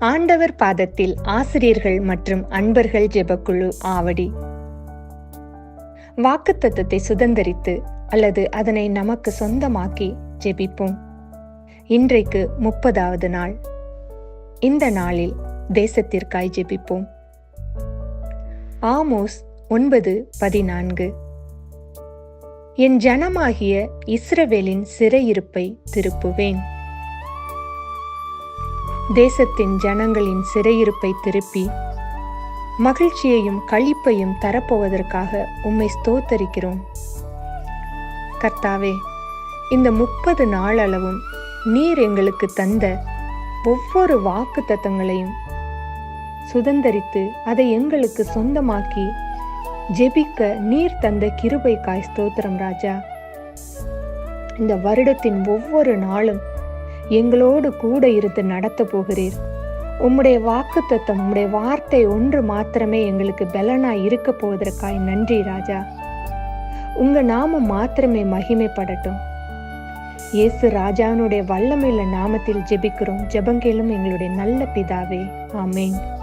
ஆண்டவர் பாதத்தில் ஆசிரியர்கள் மற்றும் அன்பர்கள் ஜெபக்குழு ஆவடி. வாக்குத்தத்தத்தை சுதந்தரித்து அல்லது அதனை நமக்கு சொந்தமாக்கி ஜெபிப்போம். இன்றைக்கு முப்பதாவது நாள். இந்த நாளில் தேசத்திற்காய் ஜெபிப்போம். ஆமோஸ் ஒன்பது பதினான்கு. என் ஜனமாகிய இஸ்ரவேலின் சிறையிருப்பை திருப்புவேன். தேசத்தின் ஜனங்களின் சிறையிருப்பை திருப்பி மகிழ்ச்சியையும் களிப்பையும் தரப்போவதற்காக உம்மை ஸ்தோத்தரிக்கிறோம். கர்த்தாவே இந்த முப்பது நாளளவும் நீர் எங்களுக்கு தந்த ஒவ்வொரு வாக்கு தத்தங்களையும் சுதந்தரித்து அதை எங்களுக்கு சொந்தமாக்கி ஜெபிக்க நீர் தந்த கிருபைக்காய் ஸ்தோத்திரம் ராஜா. இந்த வருடத்தின் ஒவ்வொரு நாளும் எங்களோடு கூட இருந்து நடத்த போகிறீர். உம்முடைய வாக்கு தத்தம் உம்முடைய வார்த்தை ஒன்று மாத்திரமே எங்களுக்கு பலனா இருக்க போவதற்காய் நன்றி ராஜா. உங்க நாமம் மாத்திரமே மகிமைப்படட்டும். இயேசு ராஜாவினுடைய வல்லமையில நாமத்தில் ஜெபிக்கிறோம். ஜெபங்கேலும் எங்களுடைய நல்ல பிதாவே. ஆமேன்.